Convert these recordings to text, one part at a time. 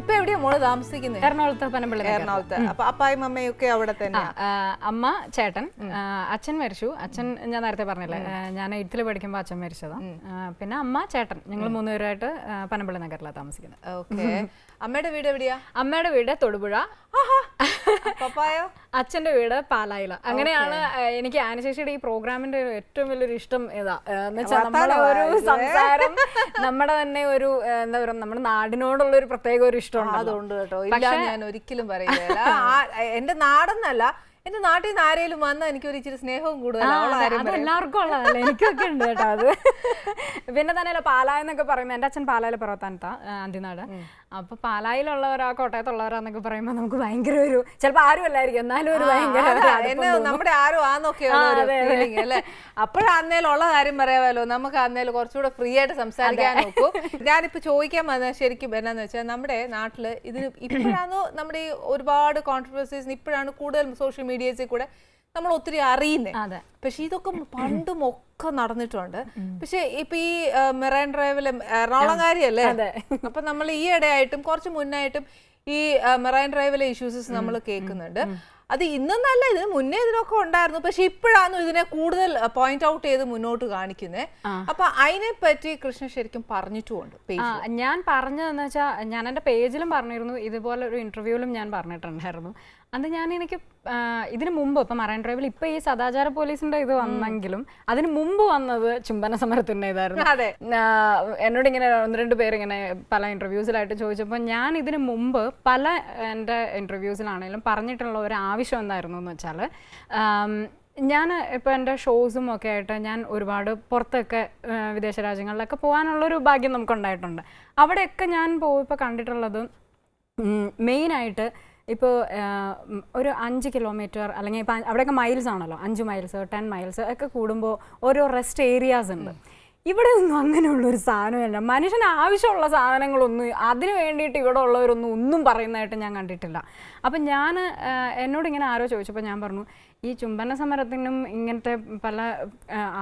ഇപ്പൊ എവിടെയാ മോൾ താമസിക്കുന്നത് എറണാകുളത്ത് പനമ്പള്ളി. എറണാകുളത്ത്. അപ്പൊ അപ്പായും അമ്മയും ഒക്കെ അവിടെ തന്നെ. അമ്മ ചേട്ടൻ അച്ഛൻ മരിച്ചു. അച്ഛൻ ഞാൻ നേരത്തെ പറഞ്ഞില്ലേ ഞാൻ എയ്ത്തിൽ പഠിക്കുമ്പോൾ അച്ഛൻ മരിച്ചതാ. പിന്നെ അമ്മ ചേട്ടൻ ഞങ്ങൾ മൂന്നുപേരായിട്ട് പനമ്പിള്ളി പനമ്പള്ളി നഗറിലാണ് താമസിക്കുന്നത് ഓക്കെ. അമ്മയുടെ വീട് എവിടെയാ? അമ്മയുടെ വീട് തൊടുപുഴ. പപ്പായോ? അച്ഛന്റെ വീട് പാലായില. അങ്ങനെയാണ് എനിക്ക് ആനശേഷിയുടെ ഈ പ്രോഗ്രാമിന്റെ ഏറ്റവും വലിയൊരു ഇഷ്ടം ഏതാ? എന്ന് വെച്ചാൽ നമ്മുടെ ഒരു സംസാരം നമ്മുടെ തന്നെ ഒരു എന്താ പറയുക നമ്മുടെ നാടിനോടുള്ള ഒരു പ്രത്യേക ഒരു ഇഷ്ടമാണ് അതുകൊണ്ട് കേട്ടോ. ഇല്ല ഞാൻ ഒരിക്കലും പറയില്ല. എന്റെ നാടെന്നല്ല എന്റെ നാട്ടിൽ നിന്ന് ആരേലും വന്നാൽ എനിക്ക് ഒരു ഇച്ചിരി സ്നേഹവും കൂടുതലാണ് അത് എല്ലാവർക്കും ഉള്ളതല്ല? എനിക്കൊക്കെ ഉണ്ട് കേട്ടോ അത്. പിന്നെ തന്നെ പാലായ എന്നൊക്കെ പറയുമ്പോൾ എന്റെ അച്ഛൻ പാലായിൽ പിറവത്താനത്താ അന്തിനാട്. അപ്പൊ പാലായിലുള്ളവരാ കോട്ടയത്തുള്ളവരാന്നൊക്കെ പറയുമ്പോൾ നമുക്ക് ഭയങ്കര ഒരു ചിലപ്പോൾ ആരും അല്ലായിരിക്കും. എന്നാലും ഒരു ഭയങ്കര. നമ്മുടെ ആരും ആന്നൊക്കെ അല്ലെ ഒരു അതെ, അതെ. ഫീലിംഗ് അല്ലേ? അപ്പോഴാ അന്നേലുള്ള കാര്യം പറയാമല്ലോ. നമുക്ക് അന്നേലും കുറച്ചുകൂടെ ഫ്രീ ആയിട്ട് സംസാരിക്കാൻ നോക്കൂ. ഞാനിപ്പോ ചോദിക്കാൻ വന്ന ശരിക്കും എന്നാന്ന് വെച്ചാൽ നമ്മുടെ നാട്ടിൽ ഇതിന് ഇപ്പോഴാണോ നമ്മുടെ ഈ ഒരുപാട് കോൺട്രവേഴ്സീസ് ഇപ്പോഴാണ് കൂടുതൽ സോഷ്യൽ മീഡിയസിൽ കൂടെ നമ്മൾ ഒത്തിരി അറിയുന്നത് പക്ഷെ ഇതൊക്കെ പണ്ടും ഒക്കെ നടന്നിട്ടുണ്ട്. പക്ഷെ ഇപ്പൊ ഈ മെറൈൻ ഡ്രൈവിൽ എറണാകുളം കാര്യല്ലേ അതെ. അപ്പൊ നമ്മൾ ഈ ഇടയായിട്ടും കുറച്ച് മുന്നായിട്ടും ഈ മെറൈൻ ഡ്രൈവിലെ ഇഷ്യൂസസ് നമ്മൾ കേൾക്കുന്നുണ്ട്. അത് ഇന്നല്ല ഇതിന് മുന്നേ ഇതിനൊക്കെ ഉണ്ടായിരുന്നു. പക്ഷെ ഇപ്പോഴാണ് ഇതിനെ കൂടുതൽ പോയിന്റ് ഔട്ട് ചെയ്ത് മുന്നോട്ട് കാണിക്കുന്നത് അപ്പൊ അതിനെ പറ്റി കൃഷ്ണ ശരിക്കും പറഞ്ഞിട്ടുമുണ്ട് ഞാൻ പറഞ്ഞതെന്ന് വെച്ചാൽ ഞാൻ എന്റെ പേജിലും പറഞ്ഞിരുന്നു ഇതുപോലെ ഒരു ഇന്റർവ്യൂവിലും ഞാൻ പറഞ്ഞിട്ടുണ്ടായിരുന്നു. അത് ഞാൻ എനിക്ക് ഇതിനു മുമ്പ് ഇപ്പം മറൈൻ ഡ്രൈവിൽ ഇപ്പൊ ഈ സദാചാര പോലീസിന്റെ ഇത് വന്നെങ്കിലും അതിന് മുമ്പ് വന്നത് ചുംബന സമരത്തിന്റെ ഇതായിരുന്നു അതെ എന്നോട് ഇങ്ങനെ ഒന്ന് രണ്ട് പേര് ഇങ്ങനെ പല ഇന്റർവ്യൂസിലായിട്ട് ചോദിച്ചപ്പോൾ ഞാൻ ഇതിനു മുമ്പ് പല എന്റെ ഇന്റർവ്യൂസിലാണെങ്കിലും പറഞ്ഞിട്ടുള്ള ഒരു ആവശ്യം എന്തായിരുന്നു എന്ന് വെച്ചാൽ ഞാൻ ഇപ്പോൾ എന്റെ ഷോസും ഒക്കെ ആയിട്ട് ഞാൻ ഒരുപാട് പുറത്തൊക്കെ വിദേശ രാജ്യങ്ങളിലൊക്കെ പോകാനുള്ളൊരു ഭാഗ്യം നമുക്കുണ്ടായിട്ടുണ്ട്. അവിടെയൊക്കെ ഞാൻ പോയിപ്പോൾ കണ്ടിട്ടുള്ളത് മെയിനായിട്ട് ഇപ്പോൾ ഒരു അഞ്ച് കിലോമീറ്റർ അല്ലെങ്കിൽ ഇപ്പം അവിടെയൊക്കെ മൈൽസ് ആണല്ലോ അഞ്ച് മൈൽസ് ടെൻ മൈൽസ് ഒക്കെ കൂടുമ്പോൾ ഓരോ റെസ്റ്റ് ഏരിയാസ് ഉണ്ട്. ഇവിടെ ഒന്നും അങ്ങനെയുള്ള ഒരു സാധനമല്ല. മനുഷ്യന് ആവശ്യമുള്ള സാധനങ്ങളൊന്നും അതിന് വേണ്ടിയിട്ട് ഇവിടെ ഉള്ളവരൊന്നും ഒന്നും പറയുന്നതായിട്ട് ഞാൻ കണ്ടിട്ടില്ല. അപ്പം ഞാൻ എന്നോട് ഇങ്ങനെ ആരോ ചോദിച്ചപ്പോൾ ഞാൻ പറഞ്ഞു ഈ ചുംബന സമരത്തിനും ഇങ്ങനത്തെ പല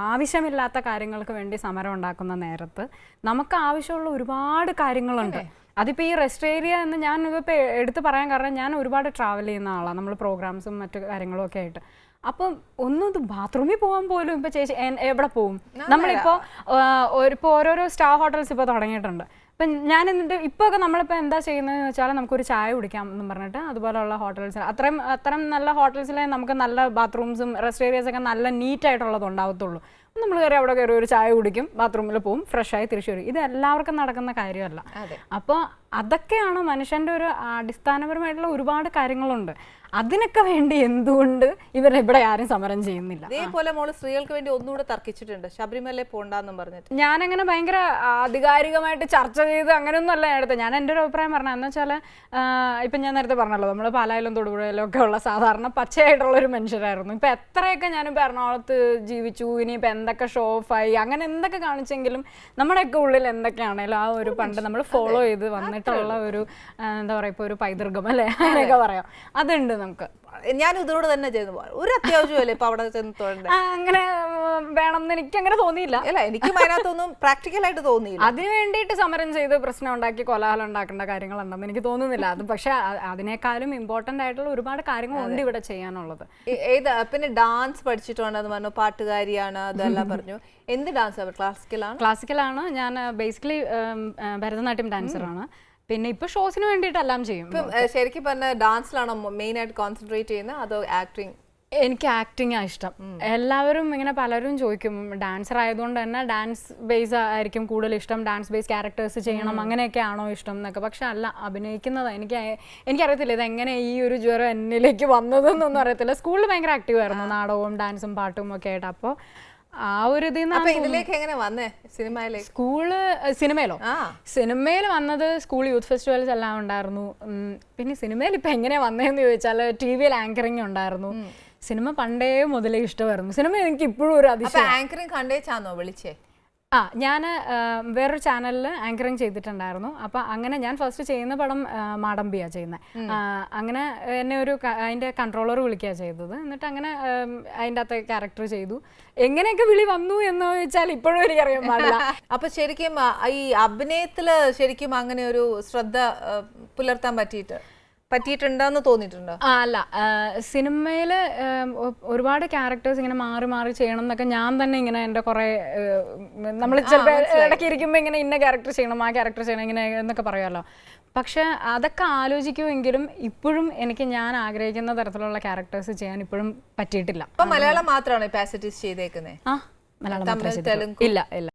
ആവശ്യമില്ലാത്ത കാര്യങ്ങൾക്ക് വേണ്ടി സമരം ഉണ്ടാക്കുന്ന നേരത്ത് നമുക്ക് ആവശ്യമുള്ള ഒരുപാട് കാര്യങ്ങളുണ്ട്. അതിപ്പോൾ ഈ റെസ്റ്റ് ഏരിയ എന്ന് ഞാൻ ഇപ്പോൾ എടുത്ത് പറയാൻ കാരണം ഞാൻ ഒരുപാട് ട്രാവൽ ചെയ്യുന്ന ആളാണ് നമ്മൾ പ്രോഗ്രാംസും മറ്റു കാര്യങ്ങളും ഒക്കെ ആയിട്ട്. അപ്പം ഒന്നും ഇത് ബാത്റൂമിൽ പോകാൻ പോലും ഇപ്പൊ ചേച്ചി എവിടെ പോകും നമ്മളിപ്പോ ഇപ്പോൾ ഓരോരോ സ്റ്റാർ ഹോട്ടൽസ് ഇപ്പോൾ തുടങ്ങിയിട്ടുണ്ട്. ഇപ്പം ഞാൻ എന്നിട്ട് ഇപ്പോൾ ഒക്കെ നമ്മളിപ്പോൾ എന്താ ചെയ്യുന്നതെന്ന് വെച്ചാൽ നമുക്കൊരു ചായ കുടിക്കാം എന്ന് പറഞ്ഞിട്ട് അതുപോലെയുള്ള ഹോട്ടൽസ് അത്രയും അത്രയും നല്ല ഹോട്ടൽസിലെ നമുക്ക് നല്ല ബാത്റൂംസും റെസ്റ്റ് ഏരിയസൊക്കെ നല്ല നീറ്റ് ആയിട്ടുള്ളത് ഉണ്ടാവത്തുള്ളൂ. നമ്മൾ കയറി അവിടെ കയറി ഒരു ചായ കുടിക്കും ബാത്റൂമിൽ പോവും ഫ്രഷായി തിരിച്ചു വരും. ഇത് എല്ലാവർക്കും നടക്കുന്ന കാര്യമല്ല. അപ്പോൾ അതൊക്കെയാണ് മനുഷ്യന്റെ ഒരു അടിസ്ഥാനപരമായിട്ടുള്ള ഒരുപാട് കാര്യങ്ങളുണ്ട്. അതിനൊക്കെ വേണ്ടി എന്തുകൊണ്ട് ഇവർ ഇവിടെ ആരും സമരം ചെയ്യുന്നില്ല? ഇതേപോലെ മോൾ സ്ത്രീകൾക്ക് വേണ്ടി ഒന്നുകൂടെ തർക്കിച്ചിട്ടുണ്ട്. ശബരിമല പോണ്ടെന്നും പറഞ്ഞിട്ട്. ഞാനങ്ങനെ ഭയങ്കര ആധികാരികമായിട്ട് ചർച്ച ചെയ്ത് അങ്ങനെയൊന്നും അല്ല ഞാൻ എടുത്തത് ഞാൻ എന്റെ ഒരു അഭിപ്രായം പറഞ്ഞത് എന്ന് വെച്ചാൽ ഇപ്പം ഞാൻ നേരത്തെ പറഞ്ഞല്ലോ നമ്മൾ പാലായിലും തൊടുപുഴയിലും ഒക്കെ ഉള്ള സാധാരണ പച്ചയായിട്ടുള്ള ഒരു മനുഷ്യരായിരുന്നു. ഇപ്പം എത്രയൊക്കെ ഞാനിപ്പോൾ എറണാകുളത്ത് ജീവിച്ചു ഇനിയിപ്പോൾ എന്തൊക്കെ ഷോ ഓഫായി അങ്ങനെ എന്തൊക്കെ കാണിച്ചെങ്കിലും നമ്മുടെയൊക്കെ ഉള്ളിൽ എന്തൊക്കെയാണേലും ആ ഒരു പണ്ട് നമ്മൾ ഫോളോ ചെയ്ത് വന്നിട്ടുള്ള ഒരു എന്താ പറയുക ഇപ്പോൾ ഒരു പൈതൃകം അല്ലേ? അങ്ങനെയൊക്കെ പറയാം. അതുണ്ട് നമുക്ക്. ഞാൻ ഇതിലൂടെ തന്നെ ചെയ്തു ഒരു അത്യാവശ്യമല്ലേ ഇപ്പൊ അവിടെ ചെന്ന് തോന്നുന്നത് അങ്ങനെ വേണം എന്ന് എനിക്ക് അങ്ങനെ തോന്നിയില്ല. അല്ല എനിക്ക് അതിനകത്തൊന്നും പ്രാക്ടിക്കൽ ആയിട്ട് തോന്നിയില്ല. അതിന് വേണ്ടിയിട്ട് സമരം ചെയ്ത് പ്രശ്നം ഉണ്ടാക്കി കോലാഹലം ഉണ്ടാക്കേണ്ട കാര്യങ്ങളുണ്ടെന്ന് എനിക്ക് തോന്നുന്നില്ല. അത് പക്ഷെ അതിനേക്കാളും ഇമ്പോർട്ടന്റ് ആയിട്ടുള്ള ഒരുപാട് കാര്യങ്ങൾ ഉണ്ട് ഇവിടെ ചെയ്യാനുള്ളത്. ഏത് പിന്നെ ഡാൻസ് പഠിച്ചിട്ടുണ്ടെന്ന് പറഞ്ഞു പാട്ടുകാരിയാണ് അതെല്ലാം പറഞ്ഞു. എന്ത് ഡാൻസ് ക്ലാസിക്കലാണ് ക്ലാസിക്കലാണ് ഞാൻ ബേസിക്കലി ഭരതനാട്യം ഡാൻസറാണ് പിന്നെ ഇപ്പൊ ഷോസിന് വേണ്ടിയിട്ട് എല്ലാം ചെയ്യും. ഇപ്പം ശരിക്കും പറഞ്ഞ ഡാൻസിലാണോ മെയിൻ ആയിട്ട് കോൺസെൻട്രേറ്റ് ചെയ്യുന്നത്? അതോ ആക്ടിങ് എനിക്ക് ആക്ടിങ് ഇഷ്ടം. എല്ലാവരും ഇങ്ങനെ പലരും ചോദിക്കും ഡാൻസർ ആയതുകൊണ്ട് തന്നെ ഡാൻസ് ബേസ് ആയിരിക്കും കൂടുതൽ ഇഷ്ടം? ഡാൻസ് ബേസ് ക്യാരക്ടേഴ്സ് ചെയ്യണം അങ്ങനെയൊക്കെ ആണോ ഇഷ്ടം? എന്നൊക്കെ. പക്ഷെ അല്ല അഭിനയിക്കുന്നത് എനിക്ക് അയ- എനിക്കറിയത്തില്ല ഇത് എങ്ങനെ ഈ ഒരു ജ്വരം എന്നിലേക്ക് വന്നതെന്നൊന്നും അറിയത്തില്ല. സ്കൂളിൽ ഭയങ്കര ആക്റ്റീവ് ആയിരുന്നു നാടകവും ഡാൻസും പാട്ടും ഒക്കെ ആയിട്ട്. അപ്പോൾ ആ ഒരു ഇതിലേക്ക് എങ്ങനെ വന്നേ സിനിമയിലേക്ക് സ്കൂൾ സിനിമയിലോ? സിനിമയിൽ വന്നത് സ്കൂൾ യൂത്ത് ഫെസ്റ്റിവൽസ് എല്ലാം ഉണ്ടായിരുന്നു. പിന്നെ സിനിമയിൽ ഇപ്പൊ എങ്ങനെയാ വന്നതെന്ന് ചോദിച്ചാൽ ടി വിയിൽ ആങ്കറിങ് ഉണ്ടായിരുന്നു. സിനിമ പണ്ടേ മുതലേ ഇഷ്ടമായിരുന്നു. സിനിമ എനിക്ക് ഇപ്പോഴും ഒരു അതിശയം. ആങ്കറിങ് കണ്ടേച്ചാന്നോ വിളിച്ചേ? ആ ഞാൻ വേറൊരു ചാനലിൽ ആങ്കറിങ് ചെയ്തിട്ടുണ്ടായിരുന്നു. അപ്പോൾ അങ്ങനെ ഞാൻ ഫസ്റ്റ് ചെയ്യുന്ന പടം മാടമ്പിയാ മാടമ്പിയാണ് ചെയ്യുന്നത് അങ്ങനെ എന്നെ ഒരു അതിന്റെ അതിന്റെ കൺട്രോളർ വിളിക്കുക ചെയ്തത്. എന്നിട്ട് അങ്ങനെ അതിന്റെ അകത്തെ ക്യാരക്ടർ ചെയ്തു. എങ്ങനെയൊക്കെ വിളി വന്നു എന്ന് ചോദിച്ചാൽ ഇപ്പോഴും എനിക്കറിയാൻ പാടില്ല. അപ്പൊ ശരിക്കും ഈ അഭിനയത്തിൽ ശരിക്കും അങ്ങനെ ഒരു ശ്രദ്ധ പുലർത്താൻ പറ്റിയിട്ട്? പറ്റിയിട്ടുണ്ടെന്ന് തോന്നിയിട്ടുണ്ടോ? ആ, അല്ല. സിനിമയിൽ ഒരുപാട് ക്യാരക്ടേഴ്സ് ഇങ്ങനെ മാറി മാറി ചെയ്യണം എന്നൊക്കെ ഞാൻ തന്നെ ഇങ്ങനെ എന്റെ കുറേ നമ്മൾ ചിലപ്പോൾ ഇടയ്ക്ക് ഇരിക്കുമ്പോൾ ഇങ്ങനെ ഇന്ന ക്യാരക്ടർ ചെയ്യണം ആ ക്യാരക്ടർ ചെയ്യണം ഇങ്ങനെ എന്നൊക്കെ പറയുമല്ലോ പക്ഷെ അതൊക്കെ ആലോചിക്കുമെങ്കിലും ഇപ്പോഴും എനിക്ക് ഞാൻ ആഗ്രഹിക്കുന്ന തരത്തിലുള്ള ക്യാരക്ടേഴ്സ് ചെയ്യാൻ ഇപ്പോഴും പറ്റിയിട്ടില്ല. മലയാളം മാത്രമാണ് പാസറ്റീസ് ചെയ്തേക്കുന്നത് ആ മലയാളം ഇല്ല ഇല്ല.